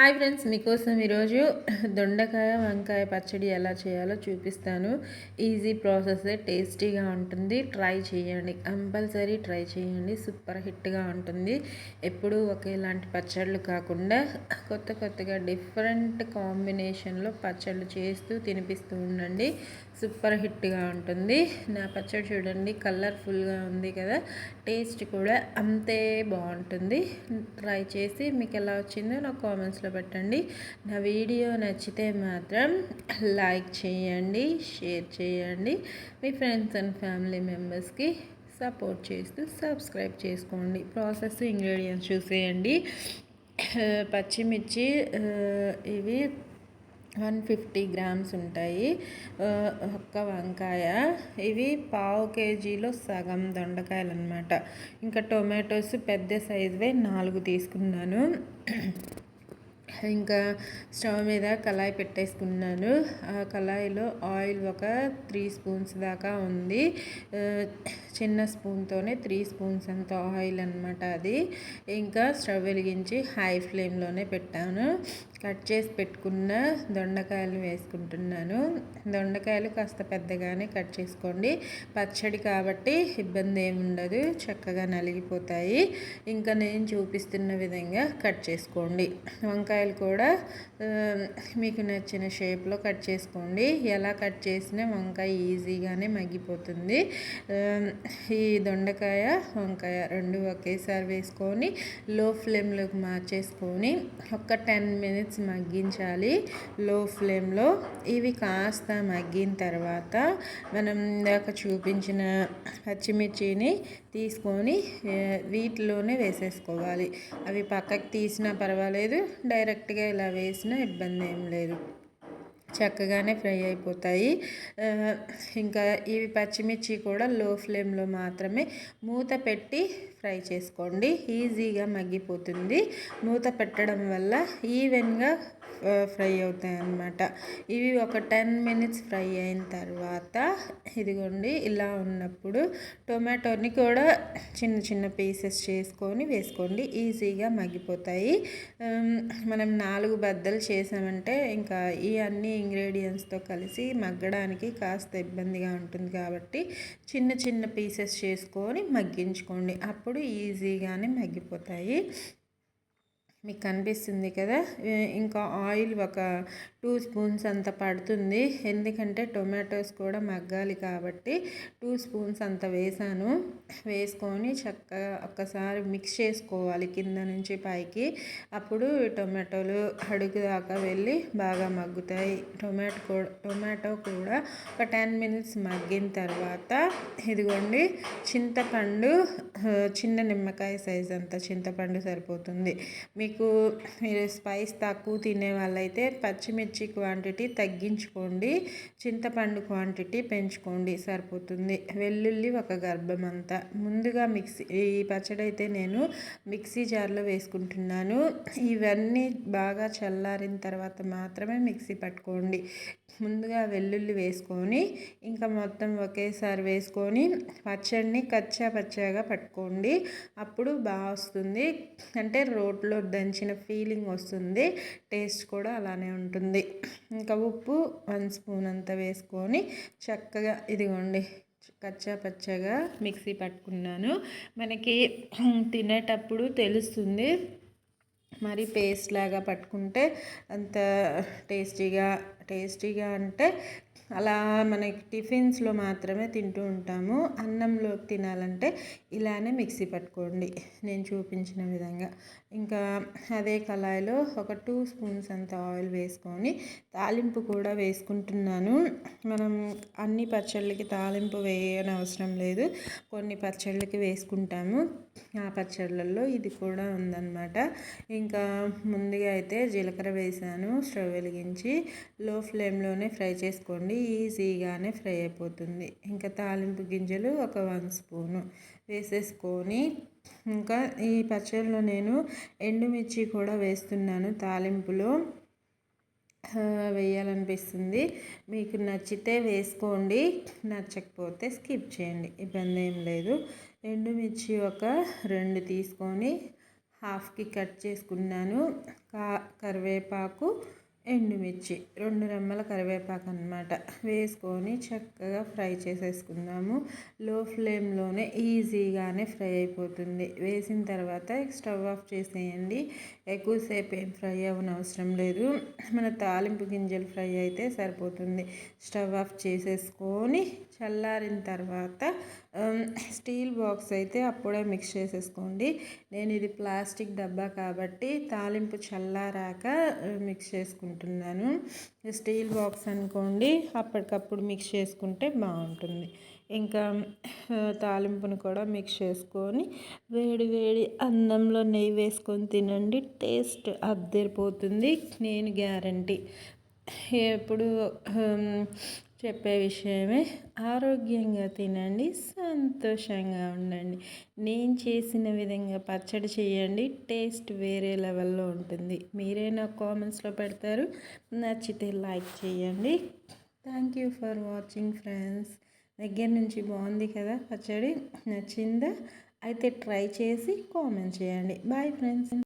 Hi friends మీకోసం ఈరోజు దొండకాయ వంకాయ పచ్చడి ఎలా చేయాలో చూపిస్తాను. ఈజీ ప్రాసెస్ టేస్టీగా ఉంటుంది. ట్రై చేయండి. కంపల్సరీ ట్రై చేయండి. సూపర్ హిట్గా ఉంటుంది. ఎప్పుడూ ఒకేలాంటి పచ్చళ్ళు కాకుండా కొత్త కొత్తగా డిఫరెంట్ కాంబినేషన్లో పచ్చళ్ళు చేస్తూ తినిపిస్తూ ఉండండి. సూపర్ హిట్గా ఉంటుంది. నా పచ్చడి చూడండి కలర్ఫుల్గా ఉంది కదా. టేస్ట్ కూడా అంతే బాగుంటుంది. ట్రై చేసి మీకు ఎలా వచ్చిందో నాకు కామెంట్స్లో పెట్టండి. నా వీడియో నచ్చితే మాత్రం లైక్ చేయండి షేర్ చేయండి. మీ ఫ్రెండ్స్ అండ్ ఫ్యామిలీ మెంబర్స్కి సపోర్ట్ చేస్తూ సబ్స్క్రైబ్ చేసుకోండి. ప్రాసెస్ ఇంగ్రీడియంట్స్ చూసేయండి. పచ్చిమిర్చి ఇవి వన్ ఫిఫ్టీ గ్రామ్స్ ఉంటాయి. ఒక్క వంకాయ. ఇవి పావు కేజీలో సగం దొండకాయలు అనమాట ఇంకా టొమాటోస్ పెద్ద సైజువే నాలుగు తీసుకున్నాను. ఇంకా స్టవ్ మీద కళాయి పెట్టేసుకున్నాను. ఆ కళాయిలో ఆయిల్ ఒక త్రీ స్పూన్స్ దాకా ఉంది. చిన్న స్పూన్తోనే త్రీ స్పూన్స్ అంత ఆయిల్ అనమాట అది. ఇంకా స్టవ్ వెలిగించి హై ఫ్లేమ్లోనే పెట్టాను. కట్ చేసి పెట్టుకున్న దొండకాయలు వేసుకుంటున్నాను. దొండకాయలు కాస్త పెద్దగానే కట్ చేసుకోండి. పచ్చడి కాబట్టి ఇబ్బంది ఏముండదు చక్కగా నలిగిపోతాయి. ఇంకా నేను చూపిస్తున్న విధంగా కట్ చేసుకోండి. వంకాయలు కూడా మీకు నచ్చిన షేప్లో కట్ చేసుకోండి. ఎలా కట్ చేసినా వంకాయ ఈజీగానే మగ్గిపోతుంది. ఈ దొండకాయ వంకాయ రెండు ఒకేసారి వేసుకొని లో ఫ్లేమ్లోకి మార్చేసుకొని ఒక టెన్ మినిట్స్ మగ్గించాలి. లో ఫ్లేమ్లో ఇవి కాస్త మగ్గిన తర్వాత మనం ఇందాక చూపించిన పచ్చిమిర్చిని తీసుకొని వీటిలోనే వేసేసుకోవాలి. అవి పక్కకి తీసినా పర్వాలేదు డైరెక్ట్గా ఇలా వేసినా ఇబ్బంది ఏం లేదు. చక్కగానే ఫ్రై అయిపోతాయి. ఇంకా ఇవి పచ్చిమిర్చి కూడా లో ఫ్లేమ్లో మాత్రమే మూత పెట్టి ఫ్రై చేసుకోండి. ఈజీగా మగ్గిపోతుంది. మూత పెట్టడం వల్ల ఈవెన్గా ఫ్రై అవుతాయి అన్నమాట ఇవి ఒక టెన్ మినిట్స్ ఫ్రై అయిన తర్వాత ఇదిగోండి ఇలా ఉన్నప్పుడు టొమాటోని కూడా చిన్న చిన్న పీసెస్ చేసుకొని వేసుకోండి. ఈజీగా మగ్గిపోతాయి. మనం నాలుగు బద్దలు చేసామంటే ఇంకా ఈ అన్ని ఇంగ్రీడియంట్స్తో కలిసి మగ్గడానికి కాస్త ఇబ్బందిగా ఉంటుంది కాబట్టి చిన్న చిన్న పీసెస్ చేసుకొని మగ్గించుకోండి. అప్పుడు ఈజీగానే మగ్గిపోతాయి. మీకు కనిపిస్తుంది కదా ఇంకా ఆయిల్ ఒక టూ స్పూన్స్ అంత పడుతుంది. ఎందుకంటే టొమాటోస్ కూడా మగ్గాలి కాబట్టి టూ స్పూన్స్ అంత వేసాను. వేసుకొని చక్కగా ఒక్కసారి మిక్స్ చేసుకోవాలి కింద నుంచి పైకి. అప్పుడు టొమాటోలు అడుగు దాకా వెళ్ళి బాగా మగ్గుతాయి. టొమాటో కూడా టొమాటో కూడా ఒక టెన్ మినిట్స్ మగ్గిన తర్వాత ఇదిగోండి చింతపండు చిన్న నిమ్మకాయ సైజ్ అంత చింతపండు సరిపోతుంది. మీకు మీరు స్పైస్ తక్కువ తినే వాళ్ళైతే పచ్చిమిర్చి మిర్చి క్వాంటిటీ తగ్గించుకోండి చింతపండు క్వాంటిటీ పెంచుకోండి సరిపోతుంది. వెల్లుల్లి ఒక గర్భం అంతా ముందుగా మిక్సీ ఈ పచ్చడి అయితే నేను మిక్సీ జార్లో వేసుకుంటున్నాను. ఇవన్నీ బాగా చల్లారిన తర్వాత మాత్రమే మిక్సీ పట్టుకోండి. ముందుగా వెల్లుల్లి వేసుకొని ఇంకా మొత్తం ఒకేసారి వేసుకొని పచ్చడిని కచ్చా పచ్చాగా పట్టుకోండి. అప్పుడు బాగా వస్తుంది. అంటే రోట్లో దంచిన ఫీలింగ్ వస్తుంది. టేస్ట్ కూడా అలానే ఉంటుంది. ఇంకా ఉప్పు వన్ స్పూన్ అంత వేసుకొని చక్కగా ఇదిగోండి కచ్చా పచ్చగా మిక్సీ పట్టుకున్నాను. మనకి తినేటప్పుడు తెలుస్తుంది మరి పేస్ట్ లాగా పట్టుకుంటే అంత టేస్టీగా టేస్టీగా అంటే అలా మనకి టిఫిన్స్లో మాత్రమే తింటూ ఉంటాము. అన్నంలోకి తినాలంటే ఇలానే మిక్సీ పట్టుకోండి. నేను చూపించిన విధంగా. ఇంకా అదే కళాయిలో ఒక టూ స్పూన్స్ అంత ఆయిల్ వేసుకొని తాలింపు కూడా వేసుకుంటున్నాను. మనం అన్ని పచ్చళ్ళకి తాలింపు వేయని అవసరం లేదు. కొన్ని పచ్చళ్ళకి వేసుకుంటాము. ఆ పచ్చళ్ళల్లో ఇది కూడా ఉందన్నమాట. ఇంకా ముందుగా అయితే జీలకర్ర వేసాను. స్టవ్ వెలిగించి లో ఫ్లేమ్లోనే ఫ్రై చేసుకోండి. ఈజీగానే ఫ్రై అయిపోతుంది. ఇంకా తాలింపు గింజలు ఒక వన్ స్పూను వేసేసుకొని ఇంకా ఈ పచ్చడిలో నేను ఎండుమిర్చి కూడా వేస్తున్నాను. తాలింపులో వేయాలనిపిస్తుంది. మీకు నచ్చితే వేసుకోండి నచ్చకపోతే స్కిప్ చేయండి ఇబ్బంది ఏం లేదు. ఎండుమిర్చి ఒక రెండు తీసుకొని హాఫ్కి కట్ చేసుకున్నాను. కా కరివేపాకు ఎండుమిర్చి రెండు రెమ్మల కరివేపాకు అనమాట వేసుకొని చక్కగా ఫ్రై చేసేసుకుందాము. లో ఫ్లేమ్లోనే ఈజీగానే ఫ్రై అయిపోతుంది. వేసిన తర్వాత స్టవ్ ఆఫ్ చేసేయండి. ఎక్కువసేపు ఏం ఫ్రై అవ్వని అవసరం లేదు. మన తాలింపు గింజలు ఫ్రై అయితే సరిపోతుంది. స్టవ్ ఆఫ్ చేసేసుకొని చల్లారిన తర్వాత స్టీల్ బాక్స్ అయితే అప్పుడే మిక్స్ చేసేసుకోండి. నేను ఇది ప్లాస్టిక్ డబ్బా కాబట్టి తాలింపు చల్లారాక మిక్స్ చేసుకుంటున్నాను. స్టీల్ బాక్స్ అనుకోండి అప్పటికప్పుడు మిక్స్ చేసుకుంటే బాగుంటుంది. ఇంకా తాలింపును కూడా మిక్స్ చేసుకొని వేడి వేడి అన్నంలో నెయ్యి వేసుకొని తినండి. టేస్ట్ అద్దరిపోతుంది. నేను గ్యారంటీ. ఎప్పుడు చెప్పే విషయమే. ఆరోగ్యంగా తినండి. సంతోషంగా ఉండండి. నేను చేసిన విధంగా పచ్చడి చేయండి. టేస్ట్ వేరే లెవెల్లో ఉంటుంది. మీరే నాకు కామెంట్స్లో పెడతారు. నచ్చితే లైక్ చేయండి. Thank you for watching friends. దగ్గర నుంచి బాగుంది కదా పచ్చడి నచ్చిందా? అయితే ట్రై చేసి కామెంట్ చేయండి. Bye friends.